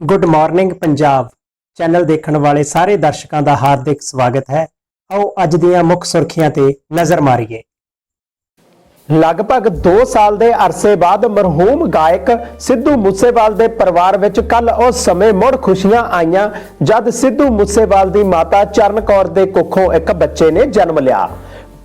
Good morning Punjab channel ਦੇਖਣ ਵਾਲੇ ਸਾਰੇ ਦਰਸ਼ਕਾਂ ਦਾ ਹਾਰਦਿਕ ਸਵਾਗਤ ਹੈ। ਆਓ ਅੱਜ ਦੀਆਂ ਮੁੱਖ ਸੁਰਖੀਆਂ ਤੇ ਨਜ਼ਰ ਮਾਰੀਏ। ਲਗਭਗ 2 ਸਾਲ ਦੇ ਅਰਸੇ ਬਾਅਦ ਮਰਹੂਮ ਗਾਇਕ ਸਿੱਧੂ ਮੂਸੇਵਾਲ ਦੇ ਪਰਿਵਾਰ ਵਿੱਚ ਕੱਲ ਉਸ ਸਮੇਂ ਮੁੜ ਖੁਸ਼ੀਆਂ ਆਈਆਂ, ਜਦ ਸਿੱਧੂ ਮੂਸੇਵਾਲ ਦੀ ਮਾਤਾ ਚਰਨ ਕੌਰ ਦੇ ਕੁੱਖੋਂ ਇੱਕ ਬੱਚੇ ਨੇ ਜਨਮ ਲਿਆ।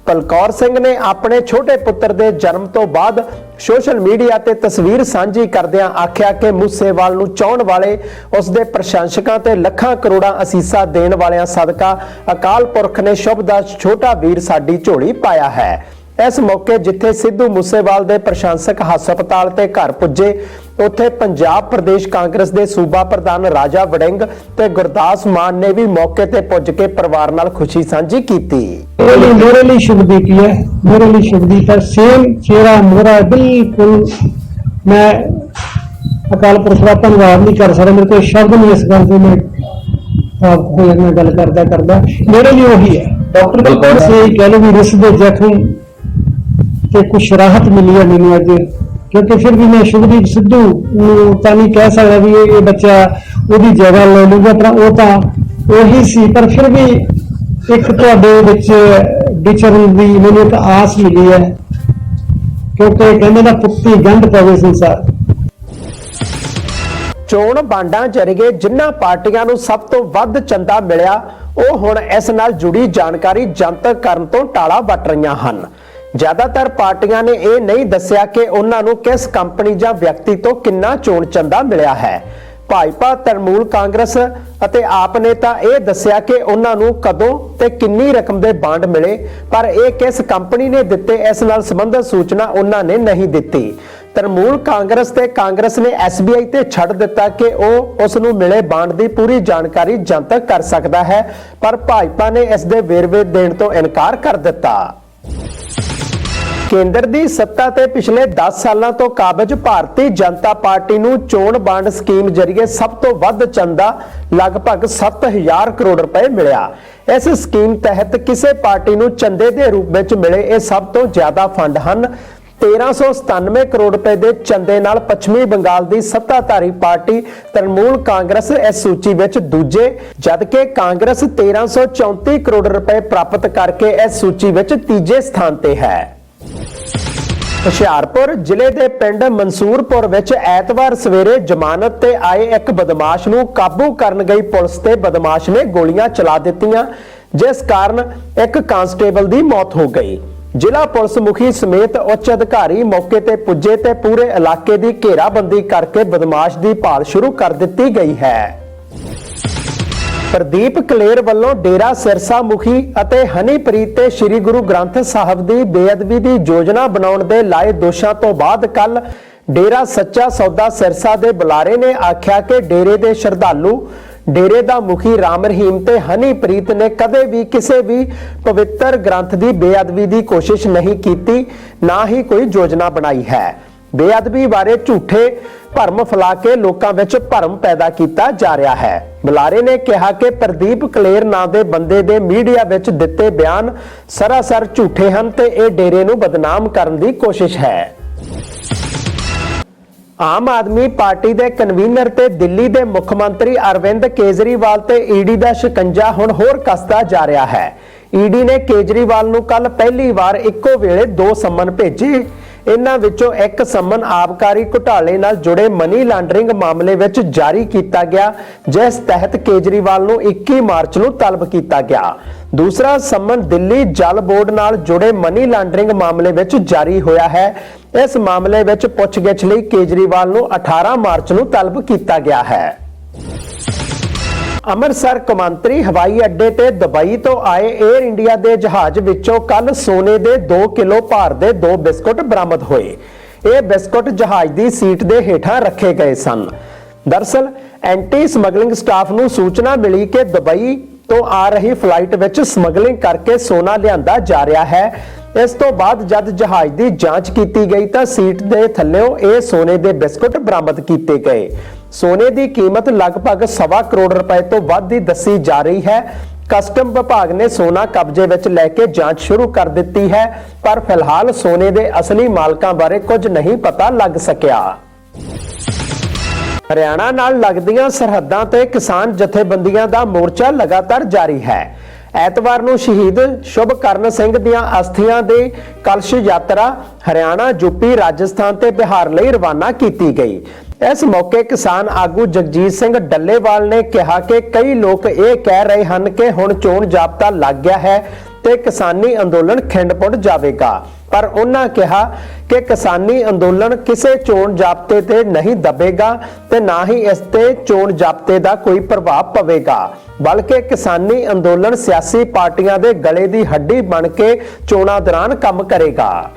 ਬਲਕੌਰ ਸਿੰਘ ਨੇ ਆਪਣੇ ਛੋਟੇ ਪੁੱਤਰ ਦੇ ਜਨਮ ਤੋਂ ਬਾਅਦ ਸੋਸ਼ਲ ਮੀਡੀਆ ਤੇ ਤਸਵੀਰ ਸਾਂਝੀ ਕਰਦਿਆਂ ਆਖਿਆ ਕਿ ਮੂਸੇਵਾਲ ਨੂੰ ਚਾਹਣ ਵਾਲੇ ਉਸ ਦੇ ਪ੍ਰਸ਼ੰਸਕਾਂ ਤੇ ਲੱਖਾਂ ਕਰੋੜਾਂ ਅਸੀਸਾਂ ਦੇਣ ਵਾਲਿਆਂ ਸਦਕਾ ਅਕਾਲ ਪੁਰਖ ਨੇ ਸ਼ੁਭ ਦਾ ਛੋਟਾ ਵੀਰ ਸਾਡੀ ਝੋਲੀ ਪਾਇਆ ਹੈ। ਇਸ ਮੌਕੇ ਜਿੱਥੇ ਸਿੱਧੂ ਮੂਸੇਵਾਲ ਦੇ ਪ੍ਰਸ਼ੰਸਕ ਹਸਪਤਾਲ ਤੇ ਘਰ ਪੁੱਜੇ ਉੱਥੇ ਪੰਜਾਬ ਪ੍ਰਦੇਸ਼ ਕਾਂਗਰਸ ਦੇ ਸੂਬਾ ਪ੍ਰਧਾਨ ਰਾਜਾ ਵੜਿੰਗ ਤੇ ਗੁਰਦਾਸ ਮਾਨ ਨੇ ਵੀ ਮੌਕੇ ਤੇ ਪੁੱਜ ਕੇ ਪਰਿਵਾਰ ਨਾਲ ਖੁਸ਼ੀ ਸਾਂਝੀ ਕੀਤੀ। ਮੇਰੇ ਲਈ ਸ਼ੁਭਦੀਪ ਹੈ ਮੇਰੇ ਲਈ ਸ਼ੁਭਦੀਪ ਹੈ। ਸੇਮ ਚਿਹਰਾ ਮੋਰਾ ਬਿਲਕੁਲ ਮੈਂ ਅਕਾਲ ਪੁਰਖ ਦਾ ਧੰਨਵਾਦ ਨਹੀਂ ਕਰ ਸਕਦਾ ਮੇਰੇ ਕੋਲ ਸ਼ਬਦ ਨਹੀਂ ਇਸ ਗੱਲ ਦੇ ਮੈਂ ਆਪ ਕੋਈ ਗੱਲ ਕਰਦਾ ਕਰਦਾ ਮੇਰੇ ਲਈ ਉਹੀ ਹੈ। ਡਾਕਟਰ ਬਲਕੌਰ ਸੇ ਕਹਿ ਵੀ ਰਿਸ ਦੇ ਜ਼ਖਮ ਤੇ ਕੁਝ ਰਾਹਤ ਮਿਲੀ ਹੈ ਮੈਨੂੰ ਅੱਜ, ਕਿਉਂਕਿ ਫਿਰ ਵੀ ਮੈਂ ਸ਼ੁਭਦੀਪ ਸਿੱਧੂ ਨੂੰ ਤਾਂ ਨਹੀਂ ਕਹਿ ਸਕਦਾ ਵੀ ਇਹ ਬੱਚਾ ਉਹਦੀ ਜਗ੍ਹਾ ਲੈ ਲੂਗਾ ਪਰ ਉਹ ਤਾਂ ਉਹੀ ਸੀ। ਪਰ ਫਿਰ ਵੀ ਇੱਕ ਤੁਹਾਡੇ ਵਿੱਚ ਵਿਚਰਨ ਦੀ ਮੈਨੂੰ ਇੱਕ ਆਸ ਮਿਲੀ ਹੈ, ਕਿਉਂਕਿ ਕਹਿੰਦੇ ਨਾ ਪੁੱਤੀ ਗੰਢ ਪਵੇ ਸੰਸਾਰ। ਚੋਣ ਬਾਂਡਾਂ ਜ਼ਰੀਏ ਜਿਨ੍ਹਾਂ ਪਾਰਟੀਆਂ ਨੂੰ ਸਭ ਤੋਂ ਵੱਧ ਚੰਦਾ ਮਿਲਿਆ, ਉਹ ਹੁਣ ਇਸ ਨਾਲ ਜੁੜੀ ਜਾਣਕਾਰੀ ਜਨਤਕ ਕਰਨ ਤੋਂ ਟਾਲਾ ਵੱਟ ਰਹੀਆਂ ਹਨ। ਜ਼ਿਆਦਾਤਰ ਪਾਰਟੀਆਂ ਨੇ ਇਹ ਨਹੀਂ ਦੱਸਿਆ ਕਿ ਉਹਨਾਂ ਨੂੰ ਕਿਸ ਕੰਪਨੀ ਜਾਂ ਵਿਅਕਤੀ ਤੋਂ ਕਿੰਨਾ ਚੋਣ ਚੰਦਾ ਮਿਲਿਆ ਹੈ। ਭਾਜਪਾ, ਤਰਮੂਲ ਕਾਂਗਰਸ ਅਤੇ ਆਪ ਨੇ ਤਾਂ ਇਹ ਦੱਸਿਆ ਕਿ ਉਹਨਾਂ ਨੂੰ ਕਦੋਂ ਤੇ ਕਿੰਨੀ ਰਕਮ ਦੇ ਬਾਂਡ ਮਿਲੇ, ਪਰ ਇਹ ਕਿਸ ਕੰਪਨੀ ਨੇ ਦਿੱਤੇ ਇਸ ਨਾਲ ਸੰਬੰਧਿਤ ਸੂਚਨਾ ਉਹਨਾਂ ਨੇ ਨਹੀਂ ਦਿੱਤੀ। ਤਰਮੂਲ ਕਾਂਗਰਸ ਤੇ ਕਾਂਗਰਸ ਨੇ SBI ਤੇ ਛੱਡ ਦਿੱਤਾ ਕਿ ਉਹ ਉਸ ਨੂੰ ਮਿਲੇ ਬਾਂਡ ਦੀ ਪੂਰੀ ਜਾਣਕਾਰੀ ਜਨਤਕ ਕਰ ਸਕਦਾ ਹੈ, ਪਰ ਭਾਜਪਾ ਨੇ ਇਸ ਦੇ ਵੇਰਵੇ ਦੇਣ ਤੋਂ ਇਨਕਾਰ ਕਰ ਦਿੱਤਾ। ਕੇਂਦਰ ਦੀ ਸੱਤਾ ਤੇ ਪਿਛਲੇ 10 ਸਾਲਾਂ ਤੋਂ ਕਾਬਜ ਭਾਰਤੀ ਜਨਤਾ ਪਾਰਟੀ ਨੂੰ ਚੋਣ ਬਾਂਡ ਸਕੀਮ ਜ਼ਰੀਏ ਸਭ ਤੋਂ ਵੱਧ ਚੰਦਾ ਲਗਭਗ 7000 ਕਰੋੜ ਰੁਪਏ ਮਿਲਿਆ। ਇਸ ਸਕੀਮ ਤਹਿਤ ਕਿਸੇ ਪਾਰਟੀ ਨੂੰ ਚੰਦੇ ਦੇ ਰੂਪ ਵਿੱਚ ਮਿਲੇ ਇਹ ਸਭ ਤੋਂ ਜ਼ਿਆਦਾ ਫੰਡ ਹਨ। 1397 ਕਰੋੜ ਰੁਪਏ ਦੇ ਚੰਦੇ ਨਾਲ ਪੱਛਮੀ ਬੰਗਾਲ ਦੀ ਸੱਤਾਧਾਰੀ ਪਾਰਟੀ ਤ੍ਰਿਣਮੂਲ ਕਾਂਗਰਸ ਇਸ ਸੂਚੀ ਵਿੱਚ ਦੂਜੇ, ਜਦਕਿ ਕਾਂਗਰਸ 1334 ਕਰੋੜ ਰੁਪਏ ਪ੍ਰਾਪਤ ਕਰਕੇ ਇਸ ਸੂਚੀ ਵਿੱਚ ਤੀਜੇ ਸਥਾਨ ਤੇ ਹੈ। ਹੁਸ਼ਿਆਰਪੁਰ ਜ਼ਿਲ੍ਹੇ ਦੇ ਪਿੰਡ ਮਨਸੂਰਪੁਰ ਵਿੱਚ ਐਤਵਾਰ ਸਵੇਰੇ ਜ਼ਮਾਨਤ ਤੇ ਆਏ ਇੱਕ ਬਦਮਾਸ਼ ਨੂੰ ਕਾਬੂ ਕਰਨ ਗਈ ਪੁਲਿਸ ਤੇ ਬਦਮਾਸ਼ ਨੇ ਗੋਲੀਆਂ ਚਲਾ ਦਿੱਤੀਆਂ, ਜਿਸ ਕਾਰਨ ਇੱਕ ਕਾਂਸਟੇਬਲ ਦੀ ਮੌਤ ਹੋ ਗਈ। ਜ਼ਿਲ੍ਹਾ ਪੁਲਿਸ ਮੁਖੀ ਸਮੇਤ ਉੱਚ ਅਧਿਕਾਰੀ ਮੌਕੇ ਤੇ ਪੁੱਜੇ ਤੇ ਪੂਰੇ ਇਲਾਕੇ ਦੀ ਘੇਰਾਬੰਦੀ ਕਰਕੇ ਬਦਮਾਸ਼ ਦੀ ਭਾਲ ਸ਼ੁਰੂ ਕਰ ਦਿੱਤੀ ਗਈ ਹੈ। ਪ੍ਰਦੀਪ ਕਲੇਰ ਵੱਲੋਂ ਡੇਰਾ ਸਿਰਸਾ ਮੁਖੀ ਅਤੇ ਹਨੀਪ੍ਰੀਤ ਤੇ ਸ੍ਰੀ ਗੁਰੂ ਗ੍ਰੰਥ ਸਾਹਿਬ ਦੀ ਬੇਅਦਬੀ ਦੀ ਯੋਜਨਾ ਬਣਾਉਣ ਦੇ ਲਾਏ ਦੋਸ਼ਾਂ ਤੋਂ ਬਾਅਦ ਕੱਲ ਡੇਰਾ ਸੱਚਾ ਸੌਦਾ ਸਿਰਸਾ ਦੇ ਬੁਲਾਰੇ ਨੇ ਆਖਿਆ ਕਿ ਡੇਰੇ ਦੇ ਸ਼ਰਧਾਲੂ, ਡੇਰੇ ਦਾ ਮੁਖੀ ਰਾਮ ਰਹੀਮ ਤੇ ਹਨੀਪ੍ਰੀਤ ਨੇ ਕਦੇ ਵੀ ਕਿਸੇ ਵੀ ਪਵਿੱਤਰ ਗ੍ਰੰਥ ਦੀ ਬੇਅਦਬੀ ਦੀ ਕੋਸ਼ਿਸ਼ ਨਹੀਂ ਕੀਤੀ, ਨਾ ਹੀ ਕੋਈ ਯੋਜਨਾ ਬਣਾਈ ਹੈ। ਬੇਅਦਬੀ ਬਾਰੇ ਝੂਠੇ ਭਰਮ ਫੈਲਾ ਕੇ ਲੋਕਾਂ ਵਿੱਚ ਭਰਮ ਪੈਦਾ ਕੀਤਾ ਜਾ ਰਿਹਾ ਹੈ। ਬੁਲਾਰੇ ਨੇ ਕਿਹਾ ਕਿ ਪ੍ਰਦੀਪ ਕਲੇਰ ਨਾਂ ਦੇ ਬੰਦੇ ਦੇ ਮੀਡੀਆ ਵਿੱਚ ਦਿੱਤੇ ਬਿਆਨ ਸਰਾਸਰ ਝੂਠੇ ਹਨ ਤੇ ਇਹ ਡੇਰੇ ਨੂੰ ਬਦਨਾਮ ਕਰਨ ਦੀ ਕੋਸ਼ਿਸ਼ ਹੈ। ਆਮ ਆਦਮੀ ਪਾਰਟੀ ਦੇ ਕਨਵੀਨਰ ਤੇ ਦਿੱਲੀ ਦੇ ਮੁੱਖ ਮੰਤਰੀ ਅਰਵਿੰਦ ਕੇਜਰੀਵਾਲ ਤੇ ਈਡੀ ਦਾ ਸ਼ਿਕੰਜਾ ਹੁਣ ਹੋਰ ਕੱਸਦਾ ਜਾ ਰਿਹਾ ਹੈ। ਈਡੀ ਨੇ ਕੇਜਰੀਵਾਲ ਨੂੰ ਕੱਲ ਪਹਿਲੀ ਵਾਰ ਇੱਕੋ ਵੇਲੇ ਦੋ ਸੰਮਨ ਭੇਜੇ। ਇਹਨਾਂ ਵਿੱਚੋਂ ਇੱਕ ਸੰਮਨ ਆਬਕਾਰੀ ਘੁਟਾਲੇ ਨਾਲ ਜੁੜੇ ਮਨੀ ਲਾਂਡਰਿੰਗ ਮਾਮਲੇ ਵਿੱਚ ਜਾਰੀ ਕੀਤਾ ਗਿਆ, ਜਿਸ ਤਹਿਤ ਕੇਜਰੀਵਾਲ ਨੂੰ 21 ਮਾਰਚ ਨੂੰ ਤਲਬ ਕੀਤਾ ਗਿਆ। ਦੂਸਰਾ ਸੰਮਨ ਦਿੱਲੀ ਜਲ ਬੋਰਡ ਨਾਲ ਜੁੜੇ ਮਨੀ ਲਾਂਡਰਿੰਗ ਮਾਮਲੇ ਵਿੱਚ ਜਾਰੀ ਹੋਇਆ ਹੈ। ਇਸ ਮਾਮਲੇ ਵਿੱਚ ਪੁੱਛਗਿੱਛ ਲਈ ਕੇਜਰੀਵਾਲ ਨੂੰ 18 ਮਾਰਚ ਨੂੰ ਤਲਬ ਕੀਤਾ ਗਿਆ ਹੈ। ਅੰਮ੍ਰਿਤਸਰ ਕੌਮਾਂਤਰੀ ਹਵਾਈ ਅੱਡੇ ਤੇ ਦੁਬਈ ਤੋਂ ਆਏ 에ਅਰ ਇੰਡੀਆ ਦੇ ਜਹਾਜ਼ ਵਿੱਚੋਂ ਕੱਲ ਸੋਨੇ ਦੇ 2 ਕਿਲੋ ਭਾਰ ਦੇ ਦੋ ਬਿਸਕੁਟ ਬਰਾਮਦ ਹੋਏ। ਇਹ ਬਿਸਕੁਟ ਜਹਾਜ਼ ਦੀ ਸੀਟ ਦੇ ਹੇਠਾਂ ਰੱਖੇ ਗਏ ਸਨ। ਦਰਸਲ ਐਂਟੀ ਸਮਗਲਿੰਗ ਸਟਾਫ ਨੂੰ ਸੂਚਨਾ ਮਿਲੀ ਕਿ ਦੁਬਈ ਤੋਂ ਆ ਰਹੀ ਫਲਾਈਟ ਵਿੱਚ ਸਮਗਲਿੰਗ ਕਰਕੇ ਸੋਨਾ ਲਿਆਂਦਾ ਜਾ ਰਿਹਾ ਹੈ। ਇਸ ਤੋਂ ਬਾਅਦ ਜਦ ਜਹਾਜ਼ ਦੀ ਜਾਂਚ ਕੀਤੀ ਗਈ ਤਾਂ ਸੀਟ ਦੇ ਥੱਲੇੋਂ ਇਹ ਸੋਨੇ ਦੇ ਬਿਸਕੁਟ ਬਰਾਮਦ ਕੀਤੇ ਗਏ। ਸੋਨੇ ਦੀ ਕੀਮਤ ਲਗਭਗ ਸਵਾ ਕਰੋੜ ਰੁਪਏ ਤੋਂ ਵੱਧ ਦੀ ਦੱਸੀ ਜਾ ਰਹੀ ਹੈ। ਕਸਟਮ ਵਿਭਾਗ ਨੇ ਸੋਨਾ ਕਬਜ਼ੇ ਵਿੱਚ ਲੈ ਕੇ ਜਾਂਚ ਸ਼ੁਰੂ ਕਰ ਦਿੱਤੀ ਹੈ, ਪਰ ਫਿਲਹਾਲ ਸੋਨੇ ਦੇ ਅਸਲੀ ਮਾਲਕਾਂ ਬਾਰੇ ਕੁਝ ਨਹੀਂ ਪਤਾ ਲੱਗ ਸਕਿਆ। ਹਰਿਆਣਾ ਨਾਲ ਲੱਗਦੀਆਂ ਸਰਹੱਦਾਂ ਤੇ ਕਿਸਾਨ ਜਥੇਬੰਦੀਆਂ ਦਾ ਮੋਰਚਾ ਲਗਾਤਾਰ ਜਾਰੀ ਹੈ। ਐਤਵਾਰ ਨੂੰ ਸ਼ਹੀਦ ਸ਼ੁਭਕਰਨ ਸਿੰਘ ਦੀਆਂ ਅਸਥੀਆਂ ਦੇ ਕਲਸ਼ ਯਾਤਰਾ ਹਰਿਆਣਾ ਯੂਪੀ ਰਾਜਸਥਾਨ ਤੇ ਬਿਹਾਰ ਲਈ ਰਵਾਨਾ ਕੀਤੀ ਗਈ। ਇਸ ਮੌਕੇ ਕਿਸਾਨ ਆਗੂ ਜਗਜੀਤ ਸਿੰਘ ਡੱਲੇਵਾਲ ਨੇ ਕਿਹਾ ਕਿ ਕਈ ਲੋਕ ਇਹ ਕਹਿ ਰਹੇ ਹਨ ਕਿ ਹੁਣ ਚੋਣ ਜਾਬਤਾ ਲੱਗ ਗਿਆ ਹੈ ਤੇ ਕਿਸਾਨੀ ਅੰਦੋਲਨ ਖਿੰਡਪੁੱਟ ਜਾਵੇਗਾ। ਪਰ ਉਹਨਾਂ ਕਿਹਾ ਕਿ ਕਿਸਾਨੀ ਅੰਦੋਲਨ ਕਿਸੇ ਚੋਣ ਜਾਬਤੇ ਤੇ ਨਹੀਂ ਦਬੇਗਾ ਤੇ ਨਾ ਹੀ ਇਸ ਤੇ ਚੋਣ ਜਾਬਤੇ ਦਾ ਕੋਈ ਪ੍ਰਭਾਵ ਪਵੇਗਾ। ਬਲਕਿ ਕਿਸਾਨੀ ਅੰਦੋਲਨ ਸਿਆਸੀ ਪਾਰਟੀਆਂ ਦੇ ਗਲੇ ਦੀ ਹੱਡੀ ਬਣ ਕੇ ਚੋਣਾਂ ਦੌਰਾਨ ਕੰਮ ਕਰੇਗਾ।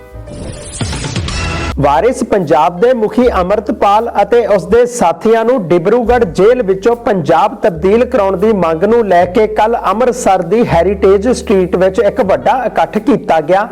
ਵਾਰਿਸ ਪੰਜਾਬ ਦੇ ਮੁਖੀ ਅਮਰਤਪਾਲ ਅਤੇ ਉਸ ਦੇ ਸਾਥੀਆਂ ਨੂੰ ਡਿਬਰੂਗੜ੍ਹ ਜੇਲ੍ਹ ਵਿੱਚੋਂ ਪੰਜਾਬ ਤਬਦੀਲ ਕਰਾਉਣ ਦੀ ਮੰਗ ਨੂੰ ਲੈ ਕੇ ਕੱਲ ਅੰਮ੍ਰਿਤਸਰ ਦੀ ਹੈਰੀਟੇਜ ਸਟਰੀਟ ਵਿੱਚ ਇੱਕ ਵੱਡਾ ਇਕੱਠ ਕੀਤਾ ਗਿਆ,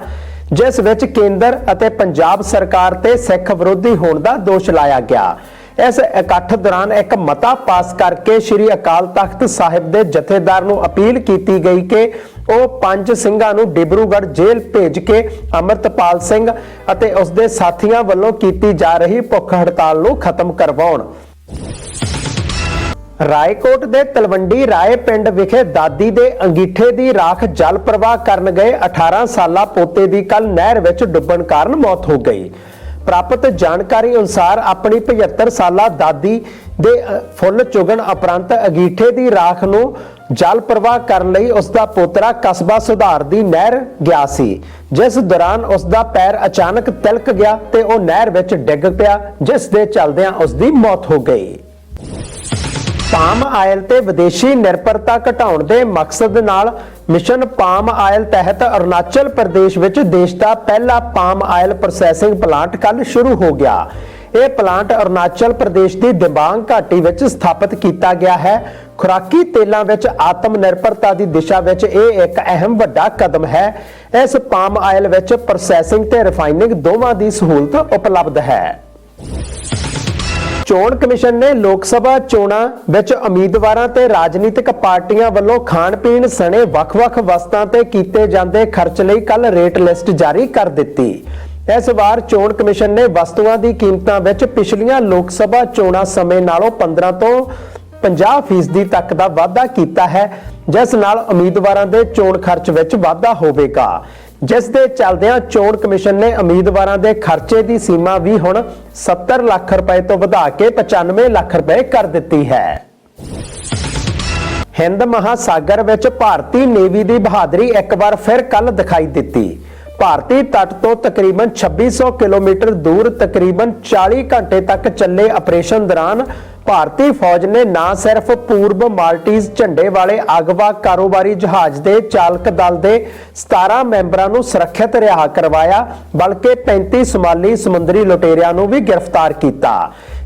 ਜਿਸ ਵਿੱਚ ਕੇਂਦਰ ਅਤੇ ਪੰਜਾਬ ਸਰਕਾਰ ਤੇ ਸਿੱਖ ਵਿਰੋਧੀ ਹੋਣ ਦਾ ਦੋਸ਼ ਲਾਇਆ ਗਿਆ। ਇਸ ਇਕੱਠ ਦੌਰਾਨ ਇੱਕ ਮਤਾ ਪਾਸ ਕਰਕੇ ਸ੍ਰੀ ਅਕਾਲ ਤਖਤ ਸਾਹਿਬ ਦੇ ਜਥੇਦਾਰ ਨੂੰ ਅਪੀਲ ਕੀਤੀ ਗਈ ਕਿ ਉਹ ਪੰਜ ਸਿੰਘਾਂ ਨੂੰ ਡਿਬਰੂਗੜ੍ਹ ਜੇਲ੍ਹ ਭੇਜ ਕੇ ਅਮਰਤਪਾਲ ਸਿੰਘ ਅਤੇ ਉਸ ਦੇ ਸਾਥੀਆਂ ਵੱਲੋਂ ਕੀਤੀ ਜਾ ਰਹੀ ਭੁੱਖ ਹੜਤਾਲ ਨੂੰ ਖਤਮ ਕਰਵਾਉਣ। ਰਾਏਕੋਟ ਦੇ ਤਲਵੰਡੀ ਰਾਏ ਪਿੰਡ ਵਿਖੇ ਦਾਦੀ ਦੇ ਅੰਗੀਠੇ ਦੀ ਰਾਖ ਜਲ ਪ੍ਰਵਾਹ ਕਰਨ ਗਏ 18 ਸਾਲਾ ਪੋਤੇ ਦੀ ਕੱਲ ਨਹਿਰ ਵਿੱਚ ਡੁੱਬਣ ਕਾਰਨ ਮੌਤ ਹੋ ਗਈ। ਪ੍ਰਾਪਤ ਜਾਣਕਾਰੀ ਅਨੁਸਾਰ ਆਪਣੀ 75 ਸਾਲਾ ਦਾਦੀ ਦੇ ਫੁੱਲ ਚੁਗਣ ਉਪਰੰਤ ਅੰਗੀਠੇ ਦੀ ਰਾਖ ਨੂੰ ਜਲ ਪ੍ਰਵਾਹ ਕਰਨ ਲਈ ਉਸ ਦਾ ਪੋਤਰਾ ਕਸਬਾ ਸੁਧਾਰ ਦੀ ਨਹਿਰ ਗਿਆ ਸੀ, ਜਿਸ ਦੌਰਾਨ ਉਸ ਦਾ ਪੈਰ ਅਚਾਨਕ ਤਿਲਕ ਗਿਆ ਤੇ ਉਹ ਨਹਿਰ ਵਿੱਚ ਡਿੱਗ ਪਿਆ, ਜਿਸ ਦੇ ਚਲਦਿਆਂ ਉਸ ਦੀ ਮੌਤ ਹੋ ਗਈ। ਪਾਮ ਆਇਲ ਤੇ ਵਿਦੇਸ਼ੀ ਨਿਰਭਰਤਾ ਘਟਾਉਣ ਦੇ ਮਕਸਦ ਨਾਲ ਮਿਸ਼ਨ ਪਾਮ ਆਇਲ ਤਹਿਤ ਅਰੁਣਾਚਲ ਪ੍ਰਦੇਸ਼ ਵਿੱਚ ਦੇਸ਼ ਦਾ ਪਹਿਲਾ ਪਾਮ ਆਇਲ ਪ੍ਰੋਸੈਸਿੰਗ ਪਲਾਂਟ ਕੱਲ ਸ਼ੁਰੂ ਹੋ ਗਿਆ। ਇਹ ਪਲਾਂਟ ਅਰੁਣਾਚਲ ਪ੍ਰਦੇਸ਼ ਦੀ ਦਿਬਾਂਗ ਘਾਟੀ ਵਿੱਚ ਸਥਾਪਿਤ ਕੀਤਾ ਗਿਆ ਹੈ। ਖੁਰਾਕੀ ਤੇਲਾਂ ਵਿੱਚ ਆਤਮ ਨਿਰਭਰਤਾ ਦੀ ਦਿਸ਼ਾ ਵਿੱਚ ਇਹ ਇੱਕ ਅਹਿਮ ਵੱਡਾ ਕਦਮ ਹੈ। ਇਸ ਪਾਮ ਆਇਲ ਵਿੱਚ ਪ੍ਰੋਸੈਸਿੰਗ ਤੇ ਰਿਫਾਈਨਿੰਗ ਦੋਵਾਂ ਦੀ ਸਹੂਲਤ ਉਪਲਬਧ ਹੈ। ਚੋਣ ਕਮਿਸ਼ਨ ਨੇ ਲੋਕ ਸਭਾ ਚੋਣਾਂ ਵਿੱਚ ਉਮੀਦਵਾਰਾਂ ਤੇ ਰਾਜਨੀਤਿਕ ਪਾਰਟੀਆਂ ਵੱਲੋਂ ਖਾਣ ਪੀਣ ਸਣੇ ਵੱਖ-ਵੱਖ ਵਸਤਾਂ ਤੇ ਕੀਤੇ ਜਾਂਦੇ ਖਰਚ ਲਈ ਕੱਲ ਰੇਟ ਲਿਸਟ ਜਾਰੀ ਕਰ ਦਿੱਤੀ। ਇਸ ਵਾਰ ਚੋਣ ਕਮਿਸ਼ਨ ਨੇ ਵਸਤੂਆਂ ਦੀ ਕੀਮਤਾਂ ਵਿੱਚ ਪਿਛਲੀਆਂ ਲੋਕ ਸਭਾ ਚੋਣਾਂ ਸਮੇਂ ਨਾਲੋਂ 15 ਤੋਂ 50% ਤੱਕ ਦਾ ਵਾਧਾ ਕੀਤਾ ਹੈ, ਜਿਸ ਨਾਲ ਉਮੀਦਵਾਰਾਂ ਦੇ ਚੋਣ ਖਰਚ ਵਿੱਚ ਵਾਧਾ ਹੋਵੇਗਾ। ਜਿਸ ਦੇ ਚੱਲਦਿਆਂ ਚੋਣ ਕਮਿਸ਼ਨ ਨੇ ਉਮੀਦਵਾਰਾਂ ਦੇ ਖਰਚੇ ਦੀ ਸੀਮਾ ਵੀ ਹੁਣ 70 ਲੱਖ ਰੁਪਏ ਤੋਂ ਵਧਾ ਕੇ 95 ਲੱਖ ਰੁਪਏ ਕਰ ਦਿੱਤੀ ਹੈ। ਹਿੰਦ ਮਹਾਸਾਗਰ ਵਿੱਚ ਭਾਰਤੀ ਨੇਵੀ ਦੀ ਬਹਾਦਰੀ ਇੱਕ ਵਾਰ ਫਿਰ ਕੱਲ ਦਿਖਾਈ ਦਿੱਤੀ। ਭਾਰਤੀ ਤੱਟ ਤੋਂ ਤਕਰੀਬਨ 2600 ਕਿਲੋਮੀਟਰ ਦੂਰ ਤਕਰੀਬਨ 40 ਘੰਟੇ ਤੱਕ ਚੱਲੇ ਆਪਰੇਸ਼ਨ ਦੌਰਾਨ ਭਾਰਤੀ ਫੌਜ ਨੇ ਨਾ ਸਿਰਫ ਪੂਰਬ ਮਾਲਟੀਜ਼ ਝੰਡੇ ਵਾਲੇ ਅਗਵਾ ਕਾਰੋਬਾਰੀ ਜਹਾਜ਼ ਦੇ ਚਾਲਕ ਦਲ ਦੇ 17 ਮੈਂਬਰਾਂ ਨੂੰ ਸੁਰੱਖਿਅਤ ਰਿਹਾ ਕਰਵਾਇਆ, ਬਲਕਿ 35 ਸਮਾਲੀ ਸਮੁੰਦਰੀ ਲੁਟੇਰਿਆਂ ਨੂੰ ਵੀ ਗ੍ਰਿਫਤਾਰ ਕੀਤਾ।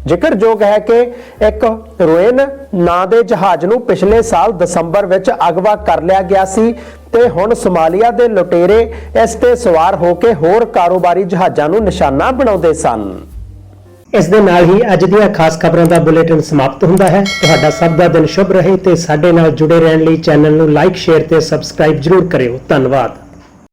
ਜ਼ਿਕਰਯੋਗ ਹੈ ਕਿ ਇੱਕ ਰੋਇਨ ਨਾਂ ਦੇ ਜਹਾਜ਼ ਨੂੰ ਪਿਛਲੇ ਸਾਲ ਦਸੰਬਰ ਵਿੱਚ ਅਗਵਾ ਕਰ ਲਿਆ ਗਿਆ ਸੀ ਤੇ ਹੁਣ ਸੋਮਾਲੀਆ ਦੇ ਲੁਟੇਰੇ ਇਸ ਤੇ ਸਵਾਰ ਹੋ ਕੇ ਹੋਰ ਕਾਰੋਬਾਰੀ ਜਹਾਜ਼ਾਂ ਨੂੰ ਨਿਸ਼ਾਨਾ ਬਣਾਉਂਦੇ ਸਨ। ਇਸ ਦੇ ਨਾਲ ਹੀ ਅੱਜ ਦੀਆਂ ਖਾਸ ਖਬਰਾਂ ਦਾ ਬੁਲੇਟਿਨ ਸਮਾਪਤ ਹੁੰਦਾ ਹੈ। ਤੁਹਾਡਾ ਸਭ ਦਾ ਦਿਨ ਸ਼ੁਭ ਰਹੇ ਤੇ ਸਾਡੇ ਨਾਲ ਜੁੜੇ ਰਹਿਣ ਲਈ ਚੈਨਲ ਨੂੰ ਲਾਈਕ, ਸ਼ੇਅਰ ਤੇ ਸਬਸਕ੍ਰਾਈਬ ਜਰੂਰ ਕਰਿਓ। ਧੰਨਵਾਦ।